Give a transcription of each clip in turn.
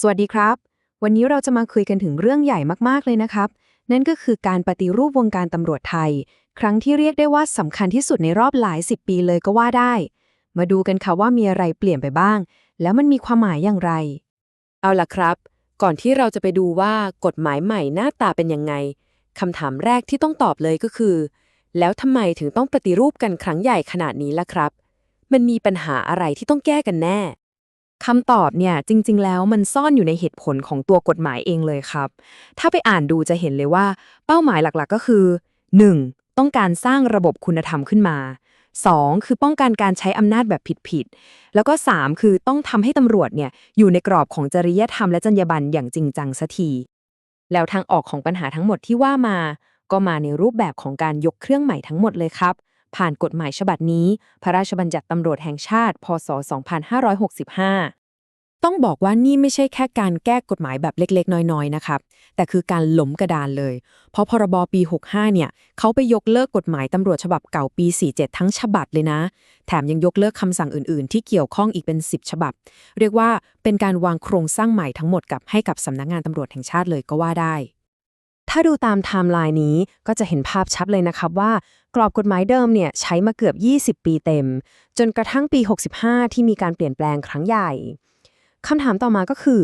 สวัสดีครับ วันนี้เราจะมาคุยกันถึงเรื่องใหญ่มากๆเลยนะครับ นั่นก็คือการปฏิรูปวงการตำรวจไทย ครั้งที่เรียกได้ว่าสำคัญที่สุดในรอบหลายสิบปีเลยก็ว่าได้ มาดูกันค่ะว่ามีอะไรเปลี่ยนไปบ้าง แล้วมันมีความหมายอย่างไร เอาล่ะครับ ก่อนที่เราจะไปดูว่ากฎหมายใหม่หน้าตาเป็นยังไงคำถามแรกที่ต้องตอบเลยก็คือ แล้วทำไมถึงต้องปฏิรูปกันครั้งใหญ่ขนาดนี้ล่ะครับ มันมีปัญหาอะไรที่ต้องแก้กันแน่ คำตอบเนี่ยจริง ๆ แล้วมันซ่อนอยู่ในเหตุผลของตัวกฎหมายเองเลยครับ ถ้าไปอ่านดูจะเห็นเลยว่า เป้าหมายหลักๆก็คือ 1. ต้องการสร้างระบบคุณธรรมขึ้นมา 2. คือป้องกันการใช้อำนาจแบบผิดๆ แล้วก็ 3. คือต้องทำให้ตำรวจเนี่ยอยู่ในกรอบของจริยธรรมและจรรยาบรรณอย่างจริงจังสักที แล้วทางออกของปัญหาทั้งหมดที่ว่ามา ก็มาในรูปแบบของการยกเครื่องใหม่ทั้งหมดเลยครับ ผ่านกฎหมายฉบับนี้ พระราชบัญญัติตำรวจแห่งชาติ พศ 2565 ต้องบอกว่านี่ไม่ใช่แค่การแก้กฎหมายแบบเล็กๆ น้อยๆ นะครับ แต่คือการหล้มกระดานเลย เพราะพรบปี 65 เนี่ย เขาไปยกเลิกกฎหมายตำรวจฉบับเก่าปี 47 ทั้งฉบับเลยนะ แถมยังยกเลิกคำสั่งอื่นๆ ที่เกี่ยวข้องอีกเป็น 10 ฉบับ เรียกว่าเป็นการวางโครงสร้างใหม่ทั้งหมดกับให้กับสำนักงานตำรวจแห่งชาติเลยก็ว่าได้ถ้าดูตามไทม์ไลน์นี้ก็จะเห็นภาพชัดเลยนะครับว่า กรอบกฎหมายเดิมเนี่ยใช้มาเกือบ 20 ปีเต็ม จนกระทั่งปี 65 ที่มีการเปลี่ยนแปลงครั้งใหญ่ คำถามต่อมาก็คือ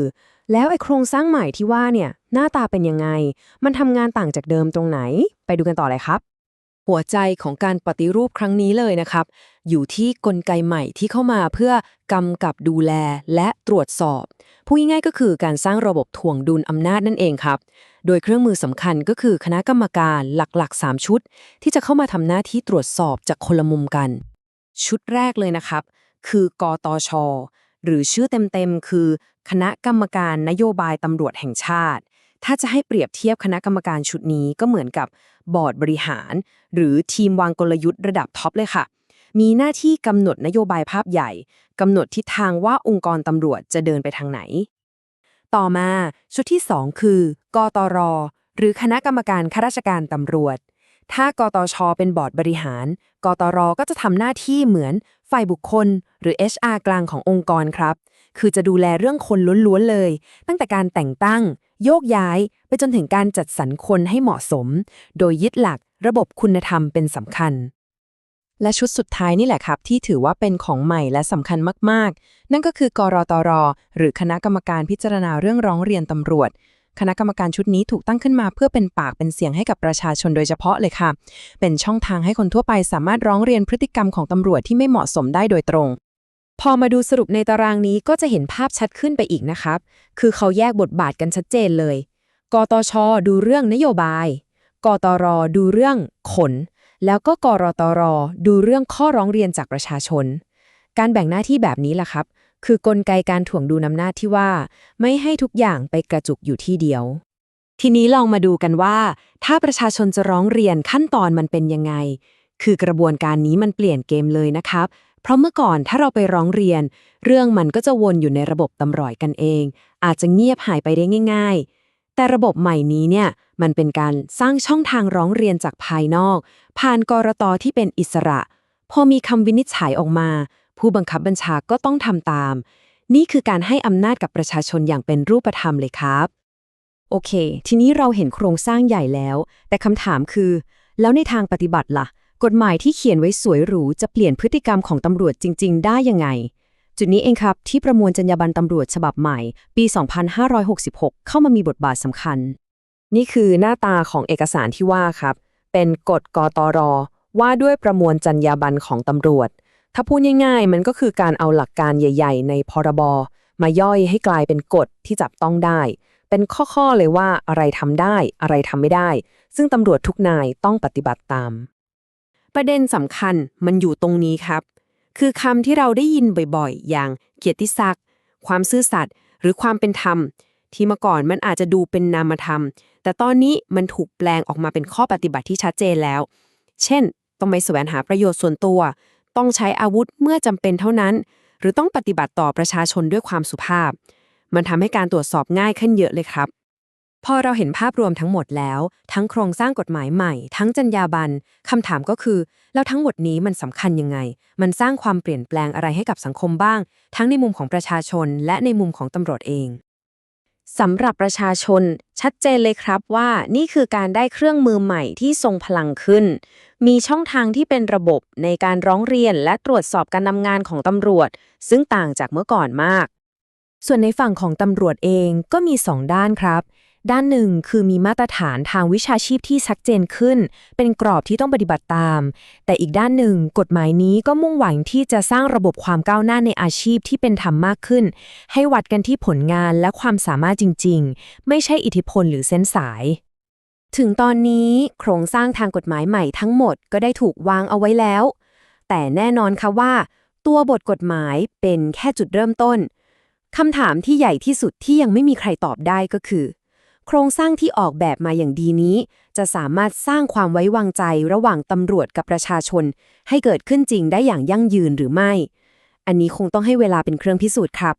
แล้วไอ้โครงสร้างใหม่ที่ว่าเนี่ยหน้าตาเป็นยังไง มันทำงานต่างจากเดิมตรงไหน ไปดูกันต่อเลยครับ หัวใจของการปฏิรูปครั้งนี้เลยนะครับ อยู่ที่กลไกใหม่ที่เข้ามาเพื่อกำกับดูแลและตรวจสอบพูดง่ายๆก็คือการสร้างระบบถ่วงดุลอำนาจนั่นเองครับ โดยเครื่องมือสำคัญก็คือคณะกรรมการหลักๆ 3 ชุด ที่จะเข้ามาทำหน้าที่ตรวจสอบจากคนละมุมกัน ชุดแรกเลยนะครับ คือกตช หรือชื่อเต็มๆ คือ คณะกรรมการนโยบายตำรวจแห่งชาติ ถ้าจะให้เปรียบเทียบคณะกรรมการชุดนี้ก็เหมือนกับบอร์ดบริหาร หรือทีมวางกลยุทธ์ระดับท็อปเลยค่ะ มีหน้าที่กำหนดนโยบายภาพใหญ่กำหนดทิศทางว่าองค์กรตำรวจจะเดินไปทางไหน ต่อมาชุดที่ 2 คือกตรหรือคณะกรรมการข้าราชการตำรวจ ถ้ากตช เป็นบอร์ดบริหาร กตรก็จะทำหน้าที่เหมือน ฝ่ายบุคคล หรือ HR กลางขององค์กรครับ คือจะดูแลเรื่องคนล้วนๆเลย ตั้งแต่การแต่งตั้ง โยกย้าย ไปจนถึงการจัดสรรคนให้เหมาะสม โดยยึดหลักระบบคุณธรรมเป็นสำคัญ และชุดสุดท้ายนี่แหละครับ ที่ถือว่าเป็นของใหม่และสำคัญมากๆ นั่นก็คือกรตรหรือคณะกรรมการพิจารณาเรื่องร้องเรียนตำรวจ คณะกรรมการชุดนี้ถูกตั้งขึ้นมาเพื่อเป็นปากเป็นเสียงให้กับประชาชนโดยเฉพาะเลยค่ะ เป็นช่องทางให้คนทั่วไปสามารถร้องเรียนพฤติกรรมของตำรวจที่ไม่เหมาะสมได้โดยตรง พอมาดูสรุปในตารางนี้ก็จะเห็นภาพชัดขึ้นไปอีกนะครับ คือเขาแยกบทบาทกันชัดเจนเลย กตช ดูเรื่องนโยบาย กตร ดูเรื่องขน แล้วก็กรตร ดูเรื่องข้อร้องเรียนจากประชาชน การแบ่งหน้าที่แบบนี้ล่ะครับ คือกลไกการถ่วงดุลอำนาจที่ว่า ไม่ให้ทุกอย่างไปกระจุกอยู่ที่เดียว ทีนี้ลองมาดูกันว่า ถ้าประชาชนจะร้องเรียนขั้นตอนมันเป็นยังไง คือกระบวนการนี้มันเปลี่ยนเกมเลยนะครับ เพราะเมื่อก่อนถ้าเราไปร้องเรียน เรื่องมันก็จะวนอยู่ในระบบตำรวจกันเอง อาจจะเงียบหายไปได้ง่าย ๆแต่ระบบใหม่นี้เนี่ยมันเป็นการสร้างช่องทางร้องเรียนจากภายนอก ผ่านกรตที่เป็นอิสระ พอมีคำวินิจฉัยออกมา ผู้บังคับบัญชาก็ต้องทำตาม นี่คือการให้อำนาจกับประชาชนอย่างเป็นรูปธรรมเลยครับ โอเค ทีนี้เราเห็นโครงสร้างใหญ่แล้ว แต่คำถามคือ แล้วในทางปฏิบัติล่ะ กฎหมายที่เขียนไว้สวยหรูจะเปลี่ยนพฤติกรรมของตำรวจจริง ๆ ได้ยังไง จุดนี้เองครับ ที่ประมวลจรรยาบรรณตำรวจฉบับใหม่ ปี 2566 เข้ามามีบทบาทสำคัญ นี่คือหน้าตาของเอกสารที่ว่าครับ เป็นกฎกตรว่าด้วยประมวลจรรยาบรรณของตำรวจ ถ้าพูดง่ายๆ มันก็คือการเอาหลักการใหญ่ ๆ ในพรบ มาย่อยให้กลายเป็นกฎที่จับต้องได้ เป็นข้อๆเลยว่าอะไรทำได้อะไรทำไม่ได้ ซึ่งตำรวจทุกนายต้องปฏิบัติตาม ประเด็นสำคัญมันอยู่ตรงนี้ครับ คือคำที่เราได้ยินบ่อยๆ อย่างเกียรติศักดิ์ความซื่อสัตย์หรือความเป็นธรรม ที่เมื่อก่อนมันอาจจะดูเป็นนามธรรม แต่ตอนนี้มันถูกแปลงออกมาเป็นข้อปฏิบัติที่ชัดเจนแล้ว เช่น ต้องไม่แสวงหาประโยชน์ส่วนตัว ต้องใช้อาวุธเมื่อจำเป็นเท่านั้น หรือต้องปฏิบัติต่อประชาชนด้วยความสุภาพ มันทำให้การตรวจสอบง่ายขึ้นเยอะเลยครับ พอเราเห็นภาพรวมทั้งหมดแล้ว ทั้งโครงสร้างกฎหมายใหม่ ทั้งจรรยาบรรณคำถามก็คือ แล้วทั้งหมดนี้มันสำคัญยังไง มันสร้างความเปลี่ยนแปลงอะไรให้กับสังคมบ้าง ทั้งในมุมของประชาชน และในมุมของตำรวจเองสำหรับประชาชนชัดเจนเลยครับว่านี่คือการได้เครื่องมือใหม่ที่ทรงพลังขึ้น มีช่องทางที่เป็นระบบในการร้องเรียนและตรวจสอบการทำงานของตำรวจ ซึ่งต่างจากเมื่อก่อนมาก ส่วนในฝั่งของตำรวจเองก็มี2ด้านครับ ด้านหนึ่งคือมีมาตรฐานทางวิชาชีพที่ชัดเจนขึ้น เป็นกรอบที่ต้องปฏิบัติตาม แต่อีกด้านหนึ่งกฎหมายนี้ก็มุ่งหวังที่จะสร้างระบบความก้าวหน้าในอาชีพที่เป็นธรรมมากขึ้น ให้วัดกันที่ผลงานและความสามารถจริง ๆ ไม่ใช่อิทธิพลหรือเส้นสาย ถึงตอนนี้โครงสร้างทางกฎหมายใหม่ทั้งหมดก็ได้ถูกวางเอาไว้แล้ว แต่แน่นอนค่ะว่า ตัวบทกฎหมายเป็นแค่จุดเริ่มต้นคำถามที่ใหญ่ที่สุดที่ยังไม่มีใครตอบได้ก็คือ โครงสร้างที่ออกแบบมาอย่างดีนี้ จะสามารถสร้างความไว้วางใจระหว่างตำรวจกับประชาชน ให้เกิดขึ้นจริงได้อย่างยั่งยืนหรือไม่ อันนี้คงต้องให้เวลาเป็นเครื่องพิสูจน์ครับ